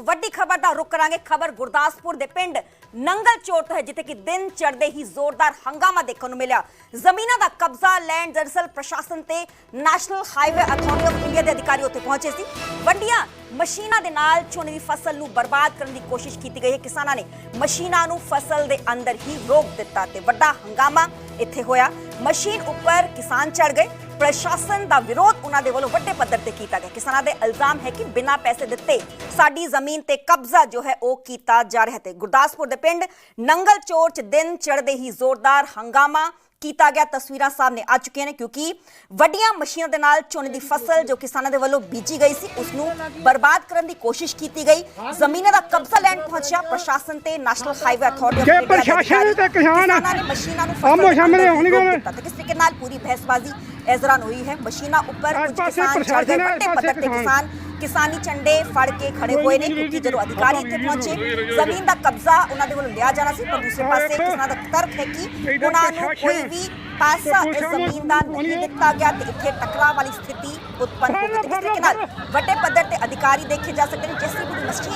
ਇੱਕ ਵੱਡੀ ਖਬਰ ਦਾ ਰੁਕ ਕਰਾਂਗੇ। ਖਬਰ ਗੁਰਦਾਸਪੁਰ ਦੇ ਪਿੰਡ ਨੰਗਲ ਚੋਰ ਤੋਂ ਹੈ, ਜਿੱਥੇ ਕਿ ਦਿਨ ਚੜ੍ਹਦੇ ਹੀ ਜ਼ੋਰਦਾਰ ਹੰਗਾਮਾ ਦੇਖਣ ਨੂੰ ਮਿਲਿਆ। ਜ਼ਮੀਨਾਂ ਦਾ ਕਬਜ਼ਾ ਲੈਣ ਦਰਅਸਲ ਪ੍ਰਸ਼ਾਸਨ ਤੇ national highway authority of India ਦੇ ਅਧਿਕਾਰੀ ਉੱਥੇ ਪਹੁੰਚੇ ਸੀ। ਵੱਡੀਆਂ ਮਸ਼ੀਨਾਂ ਦੇ ਨਾਲ ਝੋਨੇ ਦੀ ਫਸਲ ਨੂੰ ਬਰਬਾਦ ਕਰਨ ਦੀ ਕੋਸ਼ਿਸ਼ ਕੀਤੀ ਗਈ ਹੈ। ਕਿਸਾਨਾਂ ਨੇ ਮਸ਼ੀਨਾਂ ਨੂੰ ਫਸਲ ਦੇ ਅੰਦਰ ਹੀ ਰੋਕ ਦਿੱਤਾ ਤੇ ਵੱਡਾ ਹੰਗਾਮਾ ਇੱਥੇ ਹੋਇਆ। ਮਸ਼ੀਨ ਉੱਪਰ ਕਿਸਾਨ ਚੜ ਗਏ। ਪ੍ਰਸ਼ਾਸਨ ਦਾ ਵਿਰੋਧ ਉਹਨਾਂ ਦੇ ਵੱਲੋਂ ਵੱਡੇ ਪੱਧਰ ਤੇ ਕੀਤਾ ਗਿਆ। ਕਿਸਾਨਾਂ ਦੇ ਇਲਜ਼ਾਮ ਹੈ ਕਿ ਬਿਨਾਂ ਪੈਸੇ ਦਿੱਤੇ ਸਾਡੀ ਜ਼ਮੀਨ ਤੇ ਕਬਜ਼ਾ ਜੋ ਹੈ ਉਹ ਕੀਤਾ ਜਾ ਰਿਹਾ ਤੇ ਗੁਰਦਾਸਪੁਰ ਦੇ ਪਿੰਡ ਨੰਗਲ ਚੋਰ ਚ ਦਿਨ ਚੜ੍ਹਦੇ ਹੀ ਜ਼ੋਰਦਾਰ ਹੰਗਾਮਾ ਕੀਤਾ ਗਿਆ। ਤਸਵੀਰਾਂ ਸਾਹਮਣੇ ਆ ਚੁੱਕੀਆਂ ਨੇ ਕਿਉਂਕਿ ਵੱਡੀਆਂ ਮਸ਼ੀਨਾਂ ਦੇ ਨਾਲ ਝੋਨੇ ਦੀ ਫਸਲ ਜੋ ਕਿਸਾਨਾਂ ਦੇ ਵੱਲੋਂ ਬੀਜੀ ਗਈ ਸੀ ਉਸ ਨੂੰ ਬਰਬਾਦ ਕਰਨ ਦੀ ਕੋਸ਼ਿਸ਼ ਕੀਤੀ ਗਈ। ਜ਼ਮੀਨਾਂ ਦਾ ਕਬਜ਼ਾ ਲੈਣ ਪਹੁੰਚਿਆ ਪ੍ਰਸ਼ਾਸਨ ਤੇ ਨੈਸ਼ਨਲ ਹਾਈਵੇ ਅਥਾਰਟੀ ਜੇ ਪ੍ਰਸ਼ਾਸਨ ਤੇ ਕਿਸਾਨ ਮਸ਼ੀਨਾਂ ਨੂੰ ਆਮੋ ਸਾਹਮਣੇ ਹੋਣਗੇ। ਕਿਸ ਤਰੀਕੇ ਨਾਲ ਪੂਰੀ ਬਹਿਸਬਾਜ਼ੀ ਦੌਰਾਨ ਹੋਈ ਹੈ। ਮਸ਼ੀਨਾਂ ਉੱਪਰ ਕੁਝ ਕਿਸਾਨ ਚੜ ਗਏ ਕਿਸਾਨੀ ਝੰਡੇ ਫੜ ਕੇ ਖੜੇ ਹੋਏ ਨੇ, ਕਿਉਂਕਿ ਜਦੋਂ ਅਧਿਕਾਰੀ ਇੱਥੇ ਪਹੁੰਚੇ, ਜ਼ਮੀਨ ਦਾ ਕਬਜ਼ਾ ਉਹਨਾਂ ਦੇ ਵੱਲੋਂ ਲਿਆ ਜਾਣਾ ਸੀ, ਪਰ ਦੂਸਰੇ ਪਾਸੇ ਕਿਸਾਨਾਂ ਦਾ ਤਰਕ ਹੈ ਕਿ ਉਹਨਾਂ ਨੂੰ ਕੋਈ ਵੀ ਪੈਸਾ ਇਸ ਜ਼ਮੀਨ ਦਾ ਨਹੀਂ ਦਿੱਤਾ ਗਿਆ ਤੇ ਇੱਥੇ ਟਕਰਾਅ ਵਾਲੀ ਸਥਿਤੀ ਉਤਪੰਨ ਹੋ ਗਈ। ਤੇ ਕਿਸ ਨਾਲ ਵੱਡੇ ਪੱਧਰ ਤੇ ਅਧਿਕਾਰੀ ਦੇਖੇ ਜਾ ਸਕਦੇ ਨੇ, ਜੇਸੀਬੀ ਦੀ ਮਸ਼ੀਨ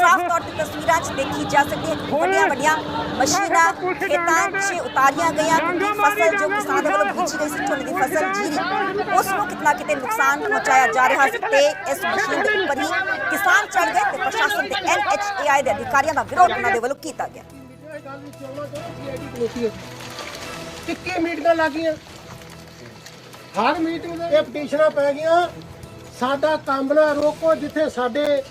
ਸਾਫ਼ ਤੌਰ ਤੇ ਤਸਵੀਰਾਂ 'ਚ ਦੇਖੀ ਜਾ ਸਕਦੀ ਹੈ ਵੱਡੀਆਂ ਵੱਡੀਆਂ ਮਸ਼ੀਨਾਂ, ਖੇਤਾਂ 'ਚ ਉਤਾਰੀਆਂ ਗਈਆਂ, ਕਿਉਂਕਿ ਫਸਲ ਜੋ ਕਿਸਾਨਾਂ ਦੇ ਵੱਲੋਂ ਬੀਜੀ ਗਈ ਸੀ, ਝੋਨੇ ਦੀ ਫਸਲ ਜੀਰੀ ਉਸ ਨੂੰ ਕਿਤਨਾ ਕਿਤੇ ਨੁਕਸਾਨ ਪਹੁੰਚਾਇਆ ਜਾ ਰਿਹਾ ਸੀ ਤੇ ਇਸ ਮਸ਼ੀਨ ਦੇ ਉੱਪਰ ਹੀ ਕਿਸਾਨ ਚੜ ਗਏ ਤੇ ਪ੍ਰਸ਼ਾਸਨ ਤੇ ਐਨਐਚਏਆਈ ਦੇ ਅਧਿਕਾਰੀਆਂ ਦਾ ਵਿਰੋਧ ਉਹਨਾਂ ਦੇ ਵੱਲੋਂ ਕੀਤਾ ਗਿਆ। ਕਿੱਕੇ ਮੀਟਿੰਗਾਂ ਲੱਗੀਆਂ। ਹਰ ਮੀਟਿੰਗ ਦੇ ਇਹ ਪਟੀਸ਼ਨਾਂ ਪੈ ਗਈਆਂ। ਸਾਡਾ ਕੰਮ ਨਾ ਰੋਕੋ ਜਿੱਥੇ ਸਾਡੇ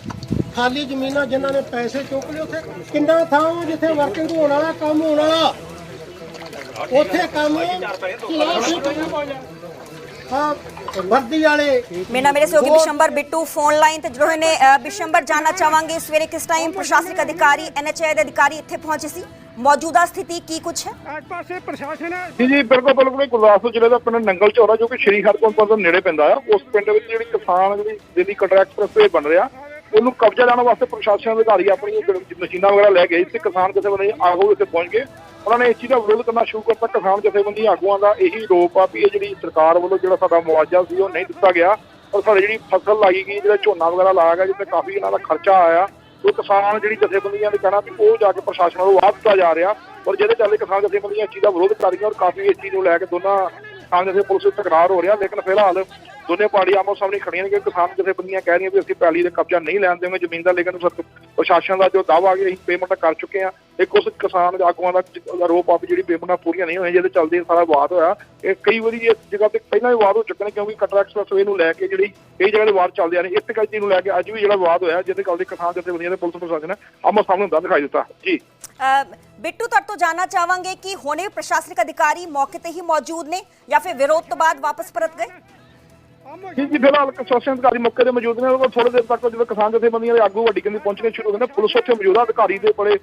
ਖਾਲੀ ਜ਼ਮੀਨਾਂ ਜਿਨ੍ਹਾਂ ਨੇ ਪੈਸੇ ਚੁੱਕ ਲਏ ਉੱਥੇ। ਕਿੰਨਾ ਥਾਂ ਜਿੱਥੇ ਵਰਕਿੰਗ ਹੋਣ ਵਾਲਾ ਕੰਮ ਹੋਣ ਵਾਲਾ? ਉੱਥੇ ਕੰਮ ਹਾਂ ਵਰਦੀ ਵਾਲੇ। ਮੇਰੇ ਮੇਰੇ ਸਹਿਯੋਗੀ ਬਿਸ਼ੰਬਰ ਬਿੱਟੂ ਫੋਨ ਲਾਈਨ ਤੇ ਜੁੜੇ ਹੋਏ ਨੇ। ਅ, ਬਿਸ਼ੰਬਰ ਜਾਨਣਾ ਚਾਹਾਂਗੇ ਸਵੇਰੇ ਕਿਸ ਟਾਈਮ ਪ੍ਰਸ਼ਾਸਨਿਕ ਅਧਿਕਾਰੀ ਐਨਐਚਆਈ ਦੇ ਅਧਿਕਾਰੀ ਇੱਥੇ ਪਹੁੰਚੇ ਸੀ? ਮੌਜੂਦਾ ਸਥਿਤੀ ਕੀ ਕੁਝ ਹੈ? ਇਸ ਪਾਸੇ ਪ੍ਰਸ਼ਾਸਨ ਹੈ। ਜੀ ਜੀ ਬਿਲਕੁਲ ਬਿਲਕੁਲ ਗੁਰਦਾਸਪੁਰ ਜ਼ਿਲ੍ਹੇ ਦਾ ਪਿੰਡ ਨੰਗਲ ਚੌਰਾ ਜੋ ਕਿ ਸ਼੍ਰੀ ਹਰਗੋਬਿੰਦ ਤੋਂ ਨੇੜੇ ਪੈਂਦਾ ਆ। ਉਸ ਪਿੰਡ ਵਿੱਚ ਜਿਹੜੀ ਕਿਸਾਨ ਜਿਹੜੀ ਦਿੱਲੀ ਕਟਰਾ ਐਕਸਪ੍ਰੈਸਵੇ ਬਣ ਰਿਹਾ ਉਹਨੂੰ ਕਬਜ਼ਾ ਲੈਣ ਵਾਸਤੇ ਪ੍ਰਸ਼ਾਸਨ ਅਧਿਕਾਰੀ ਆਪਣੀ ਜਿਹੜੀ ਮਸ਼ੀਨਾਂ ਵਗੈਰਾ ਲੈ ਗਏ ਤੇ ਕਿਸਾਨ ਜਥੇਬੰਦੀ ਆਗੂ ਇੱਥੇ ਪਹੁੰਚ ਗਏ। ਉਹਨਾਂ ਨੇ ਇਸ ਚੀਜ਼ ਦਾ ਵਿਰੋਧ ਕਰਨਾ ਸ਼ੁਰੂ ਕਰਤਾ ਕਿਸਾਨ ਜਥੇਬੰਦੀਆਂ ਆਗੂਆਂ ਦਾ ਇਹੀ ਰੋਪ ਆ ਵੀ ਇਹ ਜਿਹੜੀ ਸਰਕਾਰ ਵੱਲੋਂ ਜਿਹੜਾ ਸਾਡਾ ਮੁਆਵਜ਼ਾ ਸੀ ਉਹ ਨਹੀਂ ਦਿੱਤਾ ਗਿਆ ਔਰ ਸਾਡੀ ਜਿਹੜੀ ਫਸਲ ਲਾਈ ਗਈ, ਜਿਹੜਾ ਝੋਨਾ ਵਗੈਰਾ ਲਾਇਆ ਗਿਆ, ਜਿੱਥੇ ਕਾਫੀ ਇਹਨਾਂ ਦਾ ਖਰਚਾ ਆਇਆ, ਉਹ ਕਿਸਾਨ ਜਿਹੜੀ ਜਥੇਬੰਦੀਆਂ ਨੇ ਕਹਿਣਾ ਵੀ ਉਹ ਜਾ ਕੇ ਪ੍ਰਸ਼ਾਸਨ ਵੱਲੋਂ ਵਾਅਦਾ ਦਿੱਤਾ ਜਾ ਰਿਹਾ ਔਰ ਜਿਹਦੇ ਚੱਲਦੇ ਕਿਸਾਨ ਜਥੇਬੰਦੀਆਂ ਇਸ ਚੀਜ਼ ਦਾ ਵਿਰੋਧ ਕਰ ਰਹੀਆਂ ਔਰ ਕਾਫੀ ਇਸ ਚੀਜ਼ ਨੂੰ ਲੈ ਕੇ ਦੋਨਾਂ ਕਿਸਾਨ ਜਥੇ ਪੁਲਿਸ ਵਿੱਚ ਤਕਰਾਰ ਹੋ ਰਿਹਾ, ਲੇਕਿਨ ਫਿਲਹਾਲ ਦੋਨੇ ਪਾਰਟੀਆਂ ਆਮੋ ਸਾਹਮਣੇ ਖੜੀਆਂ ਨੇ ਕਿ ਕਿਸਾਨ ਜਥੇਬੰਦੀਆਂ ਕਹਿ ਰਹੀਆਂ ਵੀ ਅਸੀਂ ਪੈਲੀ ਦੇ ਕਬਜ਼ਾ ਨਹੀਂ ਲੈਣ ਦੇਵਾਂਗੇ, ਜ਼ਮੀਨ ਦਾ, ਲੇਕਿਨ ਪ੍ਰਸ਼ਾਸਨ ਦਾ ਜੋ ਦਾਅਵਾ ਹੈ ਕਿ ਅਸੀਂ ਪੇਮੈਂਟ ਕਰ ਚੁੱਕੇ ਹਾਂ, ਇੱਕ ਉਸ ਕਿਸਾਨ ਆਗੂਆਂ ਦਾ ਆਰੋਪ ਆ ਵੀ ਜਿਹੜੀ ਪੇਮੈਂਟਾਂ ਪੂਰੀਆਂ ਨਹੀਂ ਹੋਈਆਂ, ਜਿਹਦੇ ਚੱਲਦੇ ਸਾਰਾ ਵਾਦ ਹੋਇਆ। ਇਹ ਕਈ ਵਾਰੀ ਇਸ ਜਗ੍ਹਾ ਤੇ ਪਹਿਲਾਂ ਵੀ ਵਾਦ ਹੋ ਚੁੱਕੇ ਨੇ, ਕਿਉਂਕਿ ਕਟਰਾ ਐਕਸਪ੍ਰੈਸਵੇ ਨੂੰ ਲੈ ਕੇ ਜਿਹੜੀ ਕਈ ਜਗ੍ਹਾ ਦੇ ਵਾਦ ਚੱਲਦੇ ਆ ਨੇ ਇੱਕ ਚੀਜ਼ ਨੂੰ ਲੈ ਕੇ ਅੱਜ ਵੀ ਜਿਹੜਾ ਵਾਦ ਹੋਇਆ, ਜਿਹਦੇ ਗੱਲ ਕਿਸਾਨ ਜਥੇਬੰਦੀਆਂ ਦੇ ਪੁਲਿਸ ਪ੍ਰਸ਼ਾਸਨ ਨੇ ਆਮੋ ਸਾਹਮਣੇ ਹੁੰਦਾ ਦਿਖਾਈ ਦਿੱਤਾ। ਜੀ। ਬਿੱਟੂ, ਤੁਹਾਡੇ ਤੋਂ ਜਾਨਣਾ ਚਾਹਾਂਗੇ ਕਿ ਹੁਣੇ ਪ੍ਰਸ਼ਾਸਨਿਕ ਅਧਿਕਾਰੀ ਮੌਕੇ ਤੇ ਹੀ ਮੌਜੂਦ ਨੇ ਜਾਂ ਫਿਰ ਵਿਰੋਧ ਤੋਂ ਬਾਅਦ ਵਾਪਸ ਪਰਤ ਗਏ? ਜੀ ਜੀ ਫਿਲਹਾਲ ਪ੍ਰਸ਼ਾਸਨ ਅਧਿਕਾਰੀ ਮੌਕੇ ਤੇ ਮੌਜੂਦ ਨੇ ਉਹ ਥੋੜੇ ਦੇਰ ਤੱਕ ਜਦੋਂ ਕਿਸਾਨ ਜਥੇਬੰਦੀਆਂ ਦੇ ਆਗੂ ਵੱਡੀ ਗਿਣਤੀ ਪਹੁੰਚਣੇ ਸ਼ੁਰੂ ਹੋ ਗਏ ਨੇ ਪੁਲਿਸ ਉੱਥੇ ਮੌਜੂਦ ਆ ਅਧਿਕਾਰੀ ਦੇ ਬੜੇ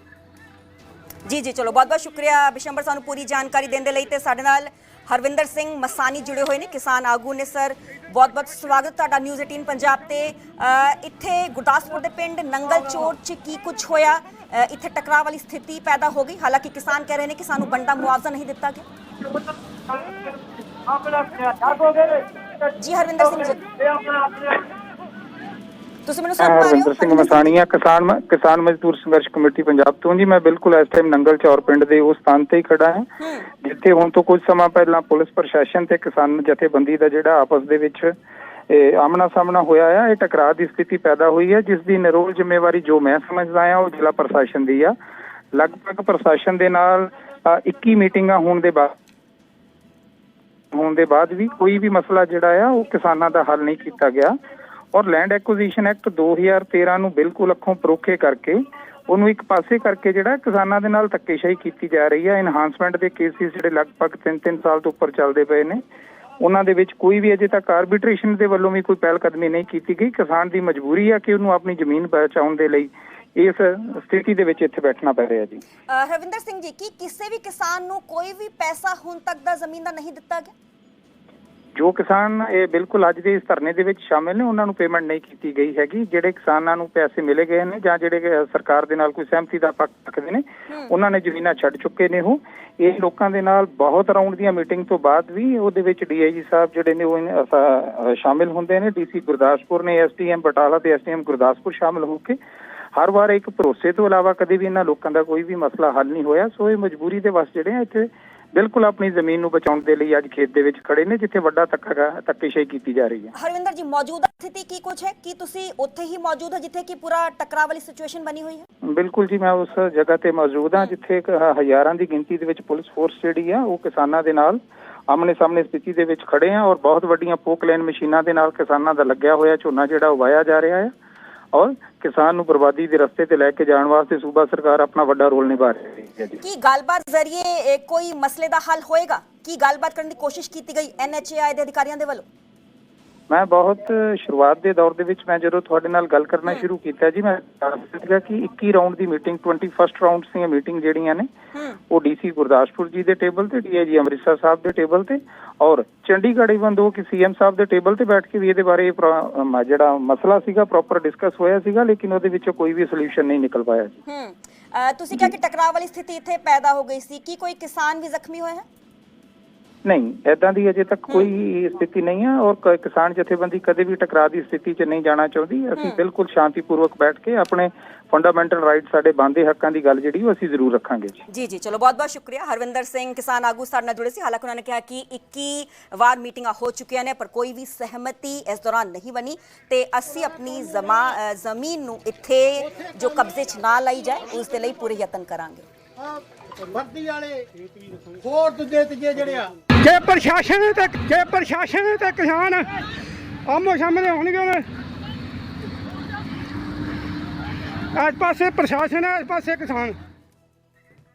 ਜੀ ਜੀ ਚਲੋ ਬਹੁਤ ਬਹੁਤ ਸ਼ੁਕਰੀਆ ਬਿਸ਼ੰਬਰ ਸਾਨੂੰ ਪੂਰੀ ਜਾਣਕਾਰੀ ਦੇਣ ਦੇ ਲਈ ਤੇ ਸਾਡੇ ਨਾਲ ਹਰਵਿੰਦਰ ਸਿੰਘ ਮਸਾਨੀ ਜੁੜੇ ਹੋਏ ਨੇ ਕਿਸਾਨ ਆਗੂ ਨੇ ਸਰ। ਬਹੁਤ ਬਹੁਤ ਸਵਾਗਤ ਤੁਹਾਡਾ ਨਿਊਜ਼ 18 ਪੰਜਾਬ ਤੇ। ਇੱਥੇ ਗੁਰਦਾਸਪੁਰ ਦੇ ਪਿੰਡ ਨੰਗਲ ਚੋਰ ਚ ਕੀ ਕੁਝ ਹੋਇਆ? ਇੱਥੇ ਟਕਰਾਅ ਵਾਲੀ ਸਥਿਤੀ ਪੈਦਾ ਹੋ ਗਈ। ਹਾਲਾਂਕਿ ਕਿਸਾਨ ਕਹਿ ਰਹੇ ਨੇ ਕਿ ਸਾਨੂੰ ਬੰਦਾ ਮੁਆਵਜ਼ਾ ਨਹੀਂ ਦਿੱਤਾ ਗਿਆ। ਜੀ ਹਰਵਿੰਦਰ ਸਿੰਘ ਜੀ। ਤੁਸੀਂ ਮੈਨੂੰ ਸੁਣ ਪਾ ਰਹੇ ਹੋ ਹਰਵਿੰਦਰ ਸਿੰਘ ਮਸਾਣੀਆ ਕਿਸਾਨ ਕਿਸਾਨ ਮਜ਼ਦੂਰ ਸੰਘਰਸ਼ ਕਮੇਟੀ ਪੰਜਾਬ ਤੋਂ ਜੀ। ਮੈਂ ਬਿਲਕੁਲ ਇਸ ਟਾਈਮ ਨੰਗਲ ਚੌਰ ਪਿੰਡ ਦੇ ਉਸ ਸਥਾਨ ਤੇ ਹੀ ਖੜਾ ਹਾਂ। ਜਿੱਥੇ ਹੁਣ ਤੋਂ ਕੁਝ ਸਮਾਂ ਪਹਿਲਾਂ ਪੁਲਿਸ ਪ੍ਰਸ਼ਾਸਨ ਤੇ ਕਿਸਾਨ ਜਥੇਬੰਦੀ ਦਾ ਜਿਹੜਾ ਆਪਸ ਦੇ ਵਿੱਚ ਇਹ ਆਮਣਾ ਸਾਹਮਣਾ ਹੋਇਆ ਆ ਇਹ ਟਕਰਾਅ ਦੀ ਸਥਿਤੀ ਪੈਦਾ ਹੋਈ ਹੈ ਜਿਸ ਦੀ ਨਿਰੋਲ ਜ਼ਿੰਮੇਵਾਰੀ ਜੋ ਮੈਂ ਸਮਝਦਾ ਆ ਉਹ ਜ਼ਿਲ੍ਹਾ ਪ੍ਰਸ਼ਾਸਨ ਦੀ ਆ। ਲਗਭਗ ਪ੍ਰਸ਼ਾਸਨ ਦੇ ਨਾਲ ਅ, 21 ਮੀਟਿੰਗਾਂ ਹੋਣ ਦੇ ਬਾਅਦ ਹੋਣ ਦੇ ਬਾਅਦ ਵੀ ਕੋਈ ਵੀ ਮਸਲਾ ਜਿਹੜਾ ਆ, ਉਹ ਕਿਸਾਨਾਂ ਦਾ ਹੱਲ ਨਹੀਂ ਕੀਤਾ ਗਿਆ। ਔਰ ਲੈਂਡ ਐਕੁਜੀਸ਼ਨ ਐਕਟ 2013 ਨੂੰ ਬਿਲਕੁਲ ਅੱਖੋਂ ਪਰੋਖੇ ਕਰਕੇ, ਉਹਨੂੰ ਇੱਕ ਪਾਸੇ ਕਰਕੇ ਜਿਹੜਾ ਕਿਸਾਨਾਂ ਦੇ ਨਾਲ ਧੱਕੇਸ਼ਾਹੀ ਕੀਤੀ ਜਾ ਰਹੀ ਹੈ ਇਨਹਾਂਸਮੈਂਟ ਦੇ ਕੇਸਿਸ ਜਿਹੜੇ ਲਗਭਗ 3-3 ਸਾਲ ਤੋਂ ਉੱਪਰ ਚੱਲਦੇ ਪਏ ਨੇ। ਉਹਨਾਂ ਦੇ ਵਿੱਚ ਕੋਈ ਵੀ ਅਜੇ ਤੱਕ ਆਰਬਿਟ੍ਰੇਸ਼ਨ ਦੇ ਵੱਲੋਂ ਵੀ ਕੋਈ ਪਹਿਲ ਕਦਮੀ ਨਹੀਂ ਕੀਤੀ ਗਈ। ਕਿਸਾਨ ਦੀ ਮਜਬੂਰੀ ਆ ਕਿ ਉਹਨੂੰ ਆਪਣੀ ਜ਼ਮੀਨ ਬਚਾਉਣ ਦੇ ਲਈ ਇਸ ਸਥਿਤੀ ਦੇ ਵਿੱਚ ਇੱਥੇ ਬੈਠਣਾ ਪੈ ਰਿਹਾ ਜੀ। ਅ, ਹਰਵਿੰਦਰ ਸਿੰਘ ਜੀ ਕੀ ਕਿਸੇ ਵੀ ਕਿਸਾਨ ਨੂੰ ਕੋਈ ਵੀ ਪੈਸਾ ਹੁਣ ਤੱਕ ਦਾ ਜ਼ਮੀਨ ਦਾ ਨਹੀਂ ਦਿੱਤਾ ਗਿਆ? ਜੋ ਕਿਸਾਨ ਇਹ ਬਿਲਕੁਲ ਅੱਜ ਦੇ ਇਸ ਧਰਨੇ ਦੇ ਵਿੱਚ ਸ਼ਾਮਿਲ ਨੇ ਉਹਨਾਂ ਨੂੰ ਪੇਮੈਂਟ ਨਹੀਂ ਕੀਤੀ ਗਈ ਹੈਗੀ। ਜਿਹੜੇ ਕਿਸਾਨਾਂ ਨੂੰ ਪੈਸੇ ਮਿਲੇ ਗਏ ਨੇ ਜਾਂ ਜਿਹੜੇ ਸਰਕਾਰ ਦੇ ਨਾਲ ਕੋਈ ਸਹਿਮਤੀ ਦਾ ਪੱਖ ਰੱਖਦੇ ਨੇ ਉਹਨਾਂ ਨੇ ਜ਼ਮੀਨਾਂ ਛੱਡ ਚੁੱਕੇ ਨੇ ਉਹ। ਇਹ ਲੋਕਾਂ ਦੇ ਨਾਲ ਬਹੁਤ ਰਾਉਂਡ ਦੀਆਂ ਮੀਟਿੰਗ ਤੋਂ ਬਾਅਦ ਵੀ ਉਹਦੇ ਵਿੱਚ ਡੀਆਈਜੀ ਸਾਹਿਬ ਜਿਹੜੇ ਨੇ ਉਹ ਸ਼ਾਮਿਲ ਹੁੰਦੇ ਨੇ। ਡੀਸੀ ਗੁਰਦਾਸਪੁਰ ਨੇ ਐਸਟੀਐਮ ਬਟਾਲਾ ਤੇ ਐਸਟੀਐਮ ਗੁਰਦਾਸਪੁਰ ਸ਼ਾਮਿਲ ਹੋ ਕੇ ਹਰ ਵਾਰ ਇੱਕ ਭਰੋਸੇ ਤੋਂ ਇਲਾਵਾ ਕਦੇ ਵੀ ਇਹਨਾਂ ਲੋਕਾਂ ਦਾ ਕੋਈ ਵੀ ਮਸਲਾ ਹੱਲ ਨਹੀਂ ਹੋਇਆ। ਸੋ ਇਹ ਮਜਬੂਰੀ ਦੇ ਵਸ ਜਿਹੜੇ ਆ ਇੱਥੇ ਬਿਲਕੁਲ ਆਪਣੀ ਜ਼ਮੀਨ ਨੂੰ ਬਚਾਉਣ ਦੇ ਲਈ ਅੱਜ ਖੇਤ ਦੇ ਵਿੱਚ ਖੜੇ ਨੇ ਜਿੱਥੇ ਵੱਡਾ ਧੱਕਾ ਧੱਕੇਸ਼ਾਹੀ ਕੀਤੀ ਜਾ ਰਹੀ ਹੈ। ਹਰਵਿੰਦਰ ਜੀ ਮੌਜੂਦਾ ਸਥਿਤੀ ਕੀ ਕੁਝ ਹੈ? ਕੀ ਤੁਸੀਂ ਉੱਥੇ ਹੀ ਮੌਜੂਦ ਹੋ ਜਿੱਥੇ ਕਿ ਪੂਰਾ ਟਕਰਾਅ ਵਾਲੀ ਸਿਚੁਏਸ਼ਨ ਬਣੀ ਹੋਈ ਹੈ? ਬਿਲਕੁਲ ਜੀ ਮੈਂ ਉਸ ਜਗ੍ਹਾ ਤੇ ਮੌਜੂਦ ਹਾਂ ਜਿੱਥੇ ਹਜ਼ਾਰਾਂ ਦੀ ਗਿਣਤੀ ਦੇ ਵਿੱਚ ਪੁਲਿਸ ਫੋਰਸ ਜਿਹੜੀ ਆ ਉਹ ਕਿਸਾਨਾਂ ਦੇ ਨਾਲ ਆਮਣੇ ਸਾਹਮਣੇ ਸਥਿਤੀ ਦੇ ਵਿੱਚ ਖੜੇ ਆ ਔਰ ਬਹੁਤ ਵੱਡੀਆਂ ਪੋਕਲੈਨ ਮਸ਼ੀਨਾਂ ਦੇ ਨਾਲ ਕਿਸਾਨਾਂ ਦਾ ਲੱਗਿਆ ਹੋਇਆ ਝੋਨਾ ਜਿਹੜਾ ਉਹ ਵਾਇਆ ਜਾ ਰਿਹਾ ਹੈ ਔਰ ਕਿਸਾਨ ਨੂੰ ਬਰਬਾਦੀ ਦੇ ਰਸਤੇ ਤੇ ਲੈ ਕੇ ਜਾਣ ਵਾਸਤੇ ਸੂਬਾ ਸਰਕਾਰ ਆਪਣਾ ਵੱਡਾ ਰੋਲ ਨਿਭਾ ਰਹੀ ਹੈ ਜੀ। ਕੀ ਗੱਲਬਾਤ ਜ਼ਰੀਏ ਕੋਈ ਮਸਲੇ ਦਾ ਹੱਲ ਹੋਏਗਾ? ਕੀ ਗੱਲਬਾਤ ਕਰਨ ਦੀ ਕੋਸ਼ਿਸ਼ ਕੀਤੀ ਗਈ? ਐਨਐਚਏਆਈ ਦੇ ਅਧਿਕਾਰੀਆਂ ਦੇ ਵੱਲੋਂ? ਮੈਂ ਬਹੁਤ ਸ਼ੁਰੂਆਤ ਦੇ ਦੌਰ ਦੇ ਵਿੱਚ ਮੈਂ ਜਦੋਂ ਤੁਹਾਡੇ ਨਾਲ ਗੱਲ ਕਰਨਾ ਸ਼ੁਰੂ ਕੀਤਾ ਜੀ ਮੈਂ ਦੱਸ ਸੀਗਾ ਕਿ 21 ਰਾਉਂਡ ਦੀ ਮੀਟਿੰਗ 21st ਰਾਉਂਡ ਦੀਆਂ ਮੀਟਿੰਗ ਜਿਹੜੀਆਂ ਨੇ ਉਹ ਡੀਸੀ ਗੁਰਦਾਸਪੁਰ ਜੀ ਦੇ ਟੇਬਲ ਤੇ ਡੀਆਈਜੀ ਅੰਮ੍ਰਿਤਸਰ ਸਾਹਿਬ ਦੇ ਟੇਬਲ ਤੇ ਔਰ ਚੰਡੀਗੜ੍ਹ ਇਵਨ ਦੋ ਕਿ ਸੀਐਮ ਸਾਹਿਬ ਦੇ ਟੇਬਲ ਤੇ ਬੈਠ ਕੇ ਵੀ ਇਹਦੇ ਬਾਰੇ ਜਿਹੜਾ ਮਸਲਾ ਸੀਗਾ ਪ੍ਰੋਪਰ ਡਿਸਕਸ ਹੋਇਆ ਸੀਗਾ ਲੇਕਿਨ ਉਹਦੇ ਵਿੱਚੋਂ ਕੋਈ ਵੀ ਸੋਲੂਸ਼ਨ ਨਹੀਂ ਨਿਕਲ ਪਾਇਆ ਜੀ। ਤੁਸੀਂ ਕਿਹਾ ਕਿ ਟਕਰਾਅ ਵਾਲੀ ਸਥਿਤੀ ਇੱਥੇ ਪੈਦਾ ਹੋ ਗਈ ਸੀ। ਕੀ ਕੋਈ ਕਿਸਾਨ ਵੀ ਜ਼ਖਮੀ ਹੋਏ ਹੈ? ਨਹੀਂ ਐਦਾਂ ਦੀ ਅਜੇ ਤੱਕ ਕੋਈ ਸਥਿਤੀ ਨਹੀਂ ਹੈ ਔਰ ਕਿਸਾਨ ਜਥੇਬੰਦੀ ਕਦੇ ਵੀ ਟਕਰਾਅ ਦੀ ਸਥਿਤੀ 'ਚ ਨਹੀਂ ਜਾਣਾ ਚਾਹੁੰਦੀ। ਅਸੀਂ ਬਿਲਕੁਲ ਸ਼ਾਂਤੀਪੂਰਵਕ ਬੈਠ ਕੇ ਆਪਣੇ ਫੰਡਾਮੈਂਟਲ ਰਾਈਟ ਸਾਡੇ ਬਣਦੇ ਹੱਕਾਂ ਦੀ ਗੱਲ ਜਿਹੜੀ ਉਹ ਅਸੀਂ ਜ਼ਰੂਰ ਰੱਖਾਂਗੇ ਜੀ। ਜੀ ਜੀ ਚਲੋ ਬਹੁਤ ਬਹੁਤ ਸ਼ੁਕਰੀਆ। ਹਰਵਿੰਦਰ ਸਿੰਘ ਕਿਸਾਨ ਆਗੂ ਸਾਡੇ ਨਾਲ ਜੁੜੇ ਸੀ। ਹਾਲਾਂਕਿ ਉਹਨਾਂ ਨੇ ਕਿਹਾ ਕਿ 21 ਵਾਰ ਮੀਟਿੰਗਾਂ ਹੋ ਚੁੱਕੀਆਂ ਨੇ ਪਰ ਕੋਈ ਵੀ ਸਹਿਮਤੀ ਇਸ ਦੌਰਾਨ ਨਹੀਂ ਬਣੀ ਤੇ ਅਸੀਂ ਆਪਣੀ ਜ਼ਮੀਨ ਨੂੰ ਇੱਥੇ ਜੋ ਕਬਜ਼ੇ 'ਚ ਨਾ ਲਈ ਜਾਏ ਉਸ ਦੇ ਲਈ ਪੂਰੇ ਯਤਨ ਕਰਾਂਗੇ। ਵਰਦੀ ਵਾਲੇ ਹੋਰ ਦੂਜੇ ਤੀਜੇ ਜਿਹੜੇ ਆ ਕਿ ਪ੍ਰਸ਼ਾਸਨ ਤੇ ਜੇ ਪ੍ਰਸ਼ਾਸਨ ਤੇ ਕਿਸਾਨ ਆਮੋ ਸਾਹਮਣੇ ਹੋਣਗੇ ਨੇ ਇਸ ਪਾਸੇ ਪ੍ਰਸ਼ਾਸਨ ਹੈ, ਇਸ ਪਾਸੇ ਕਿਸਾਨ।